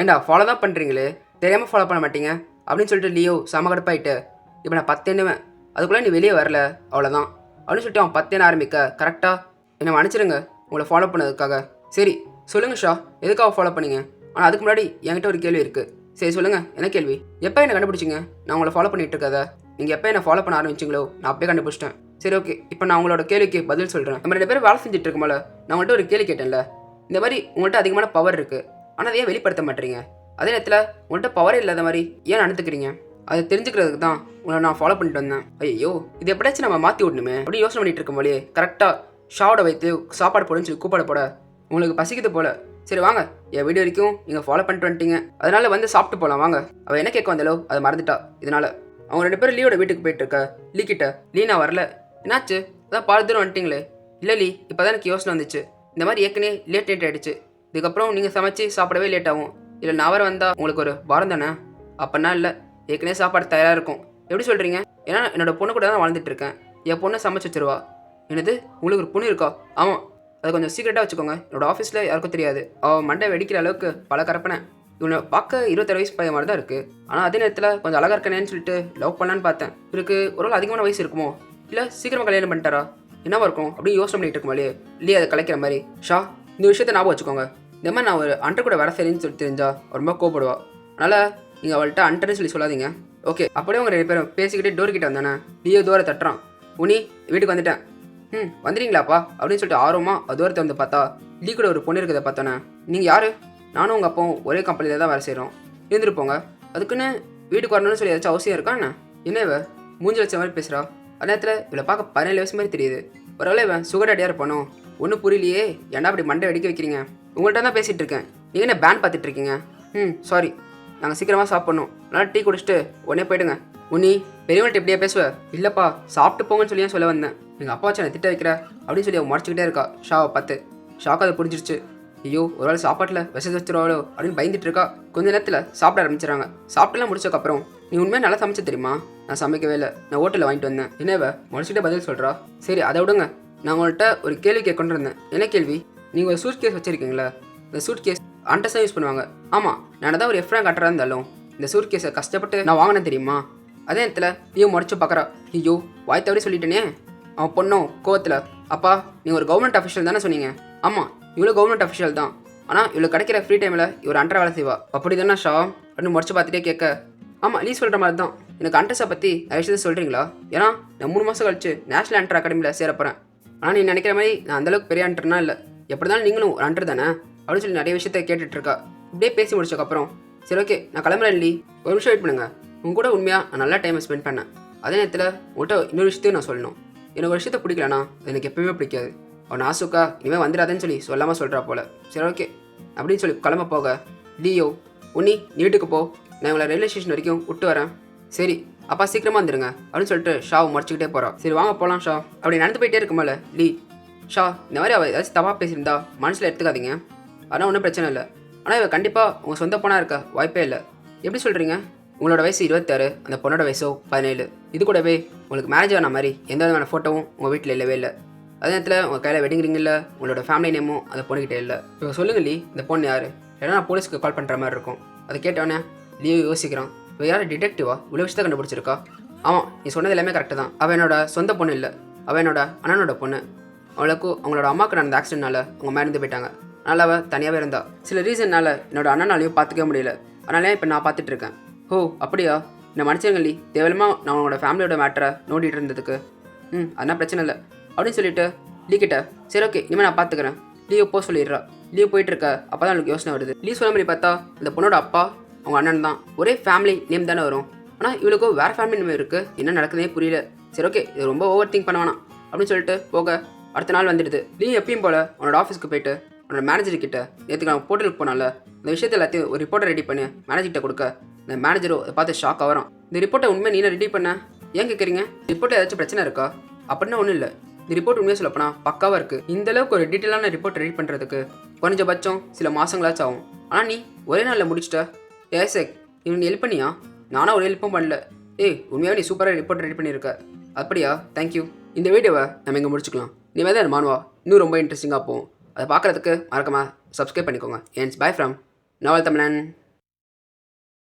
ஏண்டா ஃபாலோ தான் பண்ணுறீங்களே தெரியாமல் ஃபாலோ பண்ண மாட்டீங்க? அப்படின்னு சொல்லிட்டு லியோ செம கடுப்பாயிட்டு இப்போ நான் பத்து எண்ணுவேன் அதுக்குள்ளே நீ வெளியே வரல. அவ்வளோதான் அப்படின்னு சொல்லிட்டு அவன் பத்து எண்ண ஆரம்பிக்க கரெக்டாக என்னை மன்னிச்சிடுங்க உங்களை ஃபாலோ பண்ணதுக்காக. சரி சொல்லுங்கள் ஷா. எதுக்காக ஃபாலோ பண்ணீங்க? ஆனால் அதுக்கு முன்னாடி என்கிட்ட ஒரு கேள்வி இருக்குது சரி சொல்லுங்கள் என்ன கேள்வி? எப்போ என்னை கண்டுபிடிச்சிங்க? நான் உங்களை ஃபாலோ பண்ணிகிட்டு இருக்கதை நீங்கள் எப்போ என்ன ஃபாலோ பண்ண ஆரம்பிச்சிங்களோ? நான் அப்பயே கண்டுபிடிச்சிட்டேன். சரி ஓகே இப்போ நான் உங்களோட கேள்விக்கு பதில் சொல்கிறேன் நம்ம ரெண்டு பேரும் வேலை செஞ்சுட்டு இருக்கோம்ல. நான் உங்கள்கிட்ட ஒரு கேள்வி கேட்டேன்ல. இந்த மாதிரி உங்கள்கிட்ட அதிகமான பவர் இருக்குது ஆனால் ஏன் வெளிப்படுத்த மாட்டீங்க? அதே நேரத்தில் உங்கள்கிட்ட பவரே இல்லாத மாதிரி ஏன் நடந்துக்கிறீங்க அதை தெரிஞ்சுக்கிறதுக்கு தான் உங்களை நான் ஃபாலோ பண்ணிட்டு வந்தேன். ஐயோ இது எப்படியாச்சும் நம்ம மாற்றி விடணுமே. அப்படி யோசனை பண்ணிட்டு இருக்கும் போலே கரெக்டாக ஷாவோட வைத்து சாப்பாடு போடுன்னு சொல்லி கூப்பாடு போட உங்களுக்கு பசிக்குது போல. சரி வாங்க. என் வீடு வரைக்கும் நீங்கள் ஃபாலோ பண்ணிட்டு வந்துட்டீங்க. அதனால வந்து சாப்பிட்டு போகலாம் வாங்க. அவள் என்ன கேட்க வந்தாலோ அதை மறந்துட்டா. இதனால அவங்க ரெண்டு பேரும் லீவோட வீட்டுக்கு போயிட்டு இருக்க. லீ கிட்ட லீ நான் வரல. என்னாச்சு? அதான் பால் தூரம் வந்துட்டீங்களே. இல்லை லீ. இப்போ தான் எனக்கு யோசனை வந்துச்சு. இந்த மாதிரி ஏற்கனவே லேட் நைட் ஆகிடுச்சு இதுக்கப்புறம் நீங்கள் சமைச்சு சாப்பிடவே லேட் ஆகும். இல்லை நான் வர வந்தால் உங்களுக்கு ஒரு வாரம் தானே? அப்போனா இல்லை. ஏற்கனவே சாப்பாடு தயாராக இருக்கும். எப்படி சொல்கிறீங்க ஏன்னா என்னோட பொண்ணு கூட தான் வாழ்ந்துட்டு இருக்கேன். என் பொண்ணை சமைச்சு வச்சிருவா. எனது உங்களுக்கு ஒரு பொண்ணு இருக்கா? ஆமாம் அதை கொஞ்சம் சீக்கிரட்டாக வச்சுக்கோங்க. என்னோடய ஆஃபீஸில் யாருக்கும் தெரியாது. அவள் மண்டை வெடிக்கிற அளவுக்கு பல கரப்பனை இவனை பார்க்க இருபத்தரை வயசு பையன் மாதிரி தான் இருக்குது ஆனால் அதே நேரத்தில் கொஞ்சம் அழகாக இருக்கனேன்னு சொல்லிட்டு லவ் பண்ணலான்னு பார்த்தேன். இவருக்கு ஒரு வேளை அதிகமான வயசு இருக்குமோ? இல்லை சீக்கிரமாக கல்யாணம் பண்ணிட்டாரா? என்னவா இருக்கும்? அப்படின்னு யோசனை பண்ணிட்டு இருக்குமாலே இல்லையே அதை கலைக்கிற மாதிரி. ஷா இந்த விஷயத்தை ஞாபகம் வச்சுக்கோங்க. இந்த மாதிரி நான் ஒரு அண்டர் கூட வேலை செய்யறேன்னு சொல்லி தெரிஞ்சா ரொம்ப கோவப்படுவா. அதனால் நீங்கள் அவள்கிட்ட அண்டர்னு சொல்லி சொல்லாதீங்க. ஓகே அப்படியே உங்கள் ரெண்டு பேரும் பேசிக்கிட்டே டோர் கிட்ட வந்தானே நீயோ தூரம் தட்டுறான். உனி வீட்டுக்கு வந்துட்டேன். ம் வந்துடுறீங்களாப்பா அப்படின்னு சொல்லிட்டு ஆர்வமாக தூரத்தை வந்து பார்த்தா லீ கூட ஒரு பொண்ணு இருக்கிறத பார்த்தோன்னே நீங்கள் யார்? நானும் உங்கள் அப்பாவும் ஒரே கம்பெனியில் தான் வேலை செய்கிறோம் இருந்துருப்போங்க அதுக்குன்னு வீட்டுக்கு வரணும்னு சொல்லி ஏதாச்சும் அவசியம் இருக்கா என்ன? என்ன இவ? மூஞ்சி வச்ச மாதிரி பேசுகிறா அந்த நேரத்தில் இவளை பார்க்க பதினேழு வயசு மாதிரி தெரியுது. ஒருவேளை இவன் சுகர் அடியாக இருப்பானோ? ஒன்றும் புரியலையே. ஏன்டா அப்படி மண்டை வெடிக்க வைக்கிறீங்க? உங்கள்கிட்ட தான் பேசிகிட்டு இருக்கேன் நீங்கள் என்ன பேன் பார்த்துட்டு இருக்கீங்க ம் சாரி நாங்கள் சீக்கிரமாக சாப்பிட்ணும். நல்லா டீ குடிச்சிட்டு உடனே போயிடுங்க. உன்னி பெரியவங்கள்ட்ட எப்படியா பேசுவ? இல்லைப்பா சாப்பிட்டு போங்கன்னு சொல்லி சொல்ல வந்தேன். எங்கள் அப்பா வச்சு திட்ட வைக்கிற? அப்படின்னு சொல்லி அவன் முறைச்சிக்கிட்டே இருக்கா. ஷாவை பார்த்து. ஷாக்கு அதை புரிஞ்சிருச்சு. ஐயோ ஒரு வேளை சாப்பாட்டில் விஷம் வச்சிருவாளோ அப்படின்னு பயந்துட்டு இருக்கா. கொஞ்ச நேரத்தில் சாப்பிட ஆரம்பிச்சிடறாங்க. சாப்பிட்டுலாம் முடிச்சதுக்கப்புறம் நீ உண்மையாக நல்லா சமைச்சு தெரியுமா? நான் சமைக்கவே இல்லை. நான் ஹோட்டலில் வாங்கிட்டு வந்தேன். என்னவ முடிச்சுட்டு பதில் சொல்கிறா சரி அதை விடுங்க. நான் உங்கள்கிட்ட ஒரு கேள்வி கேட்கொண்டு இருந்தேன். என்ன கேள்வி? நீங்கள் ஒரு சூட் கேஸ் வச்சுருக்கீங்களா இந்த சூட் கேஸ் அண்டர்ஸாக யூஸ் பண்ணுவாங்க. ஆமாம் நான் தான் ஒரு எஃப்ரான் கட்டுறா இருந்தாலும் இந்த சூட் கேஸை கஷ்டப்பட்டு நான் வாங்கினேன் தெரியுமா? அதே நேரத்தில் நீ முடிச்சு பார்க்குறா ஐயோ வாய் தவறி சொல்லிட்டேனே. அவன் பொண்ணும் கோவத்தில் அப்பா நீங்கள் ஒரு கவர்மெண்ட் அஃபிஷியல் தானே சொன்னீங்க? ஆமாம் இவ்வளோ கவர்மெண்ட் அஃபிஷியல் தான். ஆனால் இவ்வளோ கிடைக்கிற ஃப்ரீ டைமில் இவர் அண்டர் வேலை செய்வா. அப்படி தானே ஷா அப்படின்னு முடிச்சு பார்த்துட்டே கேட்க ஆமாம் நீ சொல்கிற மாதிரி தான். எனக்கு அண்டர்ஸை பற்றி நிறைய விஷயத்தை சொல்கிறீங்களா ஏன்னா நான் மூணு மாதம் கழிச்சு நேஷனல் அண்டர் அகாடமியில் சேரப்போகிறேன் ஆனால் நீ நினைக்கிற மாதிரி நான் அந்தளவுக்கு பெரிய அண்டர்னா இல்லை. எப்படி இருந்தாலும் நீங்களும் ஒரு அண்டர் தானே? அப்படின்னு சொல்லி நிறைய விஷயத்த கேட்டுட்ருக்கா இப்படியே பேசி முடிச்சதுக்கப்புறம் சரி ஓகே நான் கிளம்புறேன் இல்லி ஒரு நிமிஷம் வெயிட் பண்ணுங்க. உங்க கூட உண்மையாக நான் நல்லா டைமை ஸ்பெண்ட் பண்ணேன். அதே நேரத்தில் உங்கள்கிட்ட இன்னொரு விஷயத்தையும் நான் சொல்லணும். எனக்கு ஒரு விஷயத்த பிடிக்கலனா அது எனக்கு எப்பயுமே பிடிக்காது. அவன் ஆசுக்கா இனிமேல் வந்துடாதேன்னு சொல்லி சொல்லாமல் சொல்கிறா போல. சரி ஓகே அப்படின்னு சொல்லி கிளம்ப போக லியோ உன்னி நீ வீட்டுக்கு போ. நான் இவங்களை ரயில்வே ஸ்டேஷன் வரைக்கும் விட்டு வரேன். சரி அப்பா சீக்கிரமாக வந்துருங்க அப்படின்னு சொல்லிட்டு ஷாவை முடிச்சுக்கிட்டே போகிறான் சரி வாங்க போகலாம் ஷா. அப்படி நடந்து போயிட்டே இருக்குமல்ல லீ ஷா இந்த மாதிரி அவள் ஏதாச்சும் தப்பாக பேசியிருந்தா மனசில் எடுத்துக்காதீங்க. ஆனால் ஒன்றும் பிரச்சனை இல்லை. ஆனால் இவள் கண்டிப்பாக உங்கள் சொந்த பொண்ணாக இருக்க வாய்ப்பே இல்லை. எப்படி சொல்கிறீங்க உங்களோட வயசு இருபத்தாறு அந்த பொண்ணோட வயசோ பதினேழு. இது கூடவே உங்களுக்கு மேரேஜ் ஆன மாதிரி எந்த விதமான ஃபோட்டோவும் உங்கள் வீட்டில் இல்லவே இல்லை. அதே நேரத்தில் உங்கள் கையில் வெட்டிங் ரிங் இல்லை உங்களோட ஃபேமிலி நேமும் அந்த பொண்ணுக்கிட்ட இல்லை. இப்போ சொல்லுங்க லீ இந்த பொண்ணு யார்? ஏன்னா நான் போலீஸ்க்கு கால் பண்ணுற மாதிரி இருக்கும். அதை கேட்டவொடனே லீவ் யோசிக்கிறான். இப்போ யார் டிடெக்டிவா இவ்வளோ விஷயத்தை கண்டுபிடிச்சிருக்கா? ஆமாம் நீ சொன்னது எல்லாமே கரெக்டு தான். அவள் என்னோட சொந்த பொண்ணு இல்லை. அவள் என்னோட அண்ணனோட பொண்ணு. அவளுக்கு அவங்களோட அம்மாவுக்கு நடந்த ஆக்சிடென்ட்னால அவங்க மறந்து போயிட்டாங்க. அதனால் அவள் தனியாகவே இருந்தா. சில ரீசன்னால என்னோட அண்ணனாலையும் பார்த்துக்க முடியல. அதனாலே இப்போ நான் பார்த்துட்டு இருக்கேன். ஓ அப்படியா? என்ன மனுஷங்களி தேவலமாக நான் உங்களோட ஃபேமிலியோட மேட்டரை நோண்டிட்டு இருந்ததுக்கு. ம் அதெல்லாம் பிரச்சனை இல்லை. அப்படின்னு சொல்லிட்டு லீ கிட்ட சரி ஓகே இனிமேல் நான் பார்த்துக்கிறேன். லீவ் போ சொல்லிடுறா. லீவ் போயிட்டு இருக்க அப்போ தான் எனக்கு யோசனை வருது. லீவ் சொல்ல மாதிரி பார்த்தா அந்த பொண்ணோட அப்பா அவங்க அண்ணன் தான். ஒரே ஃபேமிலி நேம் தானே வரும். ஆனால் இவளுக்கோ வேறு ஃபேமிலி நேம் இருக்குது என்ன நடக்குதுன்னே புரியல. சரி ஓகே இது ரொம்ப ஓவர் திங்க் பண்ண வேணாம். அப்படின்னு சொல்லிட்டு போக அடுத்த நாள் வந்துடுது. நீ எப்பயும் போல உன்னோட ஆஃபீஸ்க்கு போயிட்டு உன்னோட மேனேஜர் கிட்ட நேற்றுக்கு நான் போர்ட்டலுக்கு போனால இந்த விஷயத்தை எல்லாத்தையும் ஒரு ரிப்போர்ட்டை ரெடி பண்ணி மேனேஜர்கிட்ட கொடுக்க. இந்த மேனேஜரும் அதை பார்த்து ஷாக் ஆகிறோம் இந்த ரிப்போர்ட்டை உண்மை நீ ரெடி பண்ண? ஏன் கேட்குறீங்க ரிப்போர்ட்டில் ஏதாச்சும் பிரச்சனை இருக்கா? அப்படின்னா ஒன்றும் இல்லை. இந்த ரிப்போர்ட் உண்மையாக சொல்லப்போனா பக்காவாக இருக்குது இந்த அளவுக்கு ஒரு டீட்டெயிலான ரிப்போர்ட் ரெடி பண்ணுறதுக்கு குறைஞ்சபட்சம் சில மாதங்களாச்சும் ஆகும். ஆனால் நீ ஒரே நாளில் முடிச்சிட்ட. ஏசக் இவன் ஹெல்ப் பண்ணியா? நானும் ஒரு ஹெல்ப்பும் பண்ணல. ஏய் உண்மையாக நீ சூப்பராக ரிப்போர்ட் ரெடி பண்ணியிருக்க அப்படியா? தேங்க்யூ இந்த வீடியோவை நம்ம இங்கே முடிச்சுக்கலாம். இனிமேல் தான் மானுவா. இன்னும் ரொம்ப இன்ட்ரெஸ்டிங்காக போகும். அதை பார்க்குறதுக்கு மறக்காமல் சப்ஸ்கிரைப் பண்ணிக்கோங்க. என்ஸ் பை ஃப்ரம் நவல் தமிழன்